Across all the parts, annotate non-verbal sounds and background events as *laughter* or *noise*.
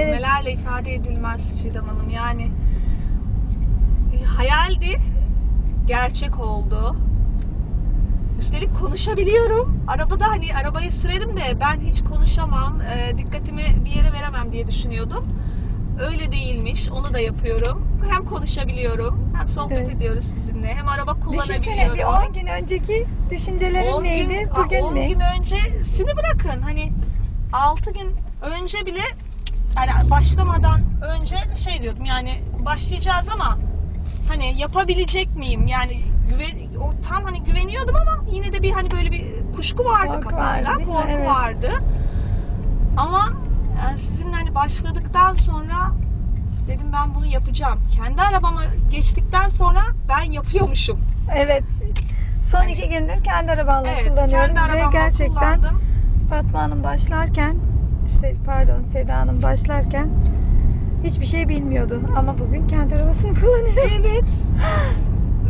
kelimelerle ifade edilmez Çiğdem Hanım. Yani e, hayaldi, gerçek oldu. Üstelik konuşabiliyorum. Arabada hani arabayı sürerim de ben hiç konuşamam, e, dikkatimi bir yere veremem diye düşünüyordum. Öyle değilmiş. Onu da yapıyorum. Hem konuşabiliyorum, hem sohbet Evet. ediyoruz sizinle. Hem araba Düşünsene bir kullanabiliyorum. 10 gün önceki düşüncelerin 10 neydi? gün, Bugün 10 ne? gün öncesini bırakın. Hani 6 gün önce bile yani başlamadan önce şey diyordum yani başlayacağız ama hani yapabilecek miyim? Yani güven, o tam hani güveniyordum ama yine de bir hani böyle bir kuşku vardı Korku kafamda. vardı, korku Evet. vardı. Ama yani sizinle hani başladıktan sonra dedim ben bunu yapacağım. Kendi arabama geçtikten sonra ben yapıyormuşum. Evet. Son Hani- iki gündür kendi arabanla Evet, kullanıyoruz kendi ve gerçekten kullandım. Fatma Hanım başlarken işte pardon Seda Hanım başlarken hiçbir şey bilmiyordu ama bugün kendi arabasını *laughs* kullanıyor. Evet.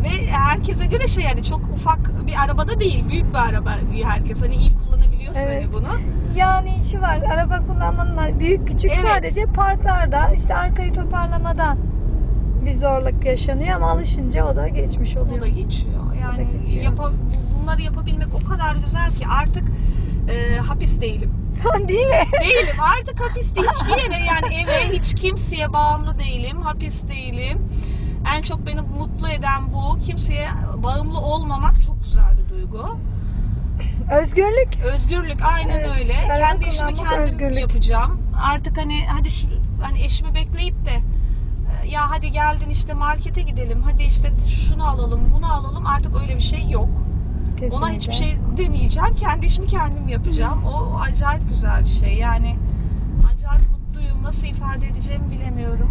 Ve herkese göre şey yani çok ufak bir arabada değil, büyük bir araba diyor herkes. Hani iyi kullanabiliyorsa Evet. hani bunu. Yani şu var araba kullanmanın büyük küçük Evet. sadece parklarda işte arkayı toparlamada bir zorluk yaşanıyor ama alışınca o da geçmiş O oluyor. da geçiyor. Yani geçiyor. yapa- bunları yapabilmek o kadar güzel ki artık e, hapis değilim. *laughs* Değil mi? Değilim. Artık hapis değil. Hiçbir yere yani eve hiç kimseye bağımlı değilim. Hapis değilim. En çok beni mutlu eden bu. Kimseye bağımlı olmamak çok güzel bir duygu. Özgürlük. Özgürlük aynen Evet, öyle. araba Kendi işimi kullanmak kendim özgürlük. yapacağım. Artık hani hadi şu hani eşimi bekleyip de e, ya hadi geldin işte markete gidelim. Hadi işte şunu alalım, bunu alalım. Artık öyle bir şey yok. Kesinlikle. Ona hiçbir şey demeyeceğim. Kendi işimi kendim yapacağım. O acayip güzel bir şey. Yani acayip mutluyum. Nasıl ifade edeceğimi bilemiyorum.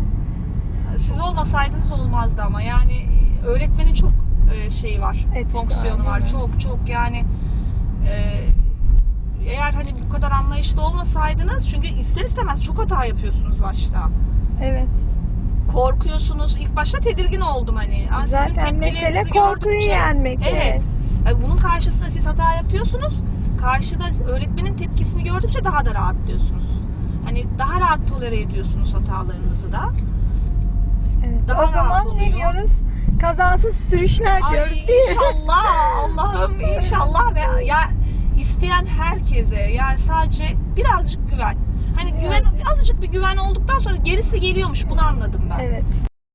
Siz olmasaydınız olmazdı ama yani öğretmenin çok e, şeyi var. Etkisi fonksiyonu var? Çok çok yani e, eğer hani bu kadar anlayışlı olmasaydınız çünkü ister istemez çok hata yapıyorsunuz başta. Evet. Korkuyorsunuz. İlk başta tedirgin oldum hani. Zaten mesele korkuyu gördükçe- yenmek. Evet. Yani bunun karşısında siz hata yapıyorsunuz. Karşıda öğretmenin tepkisini gördükçe daha da rahatlıyorsunuz. Hani daha rahat tolere ediyorsunuz hatalarınızı da. Evet. Daha o zaman ne oluyor. diyoruz? Kazasız sürüşler Ay diyoruz değil mi? inşallah Allah'ım *laughs* inşallah ve ya isteyen herkese yani sadece birazcık güven. Hani güven azıcık bir güven olduktan sonra gerisi geliyormuş bunu anladım ben. Evet.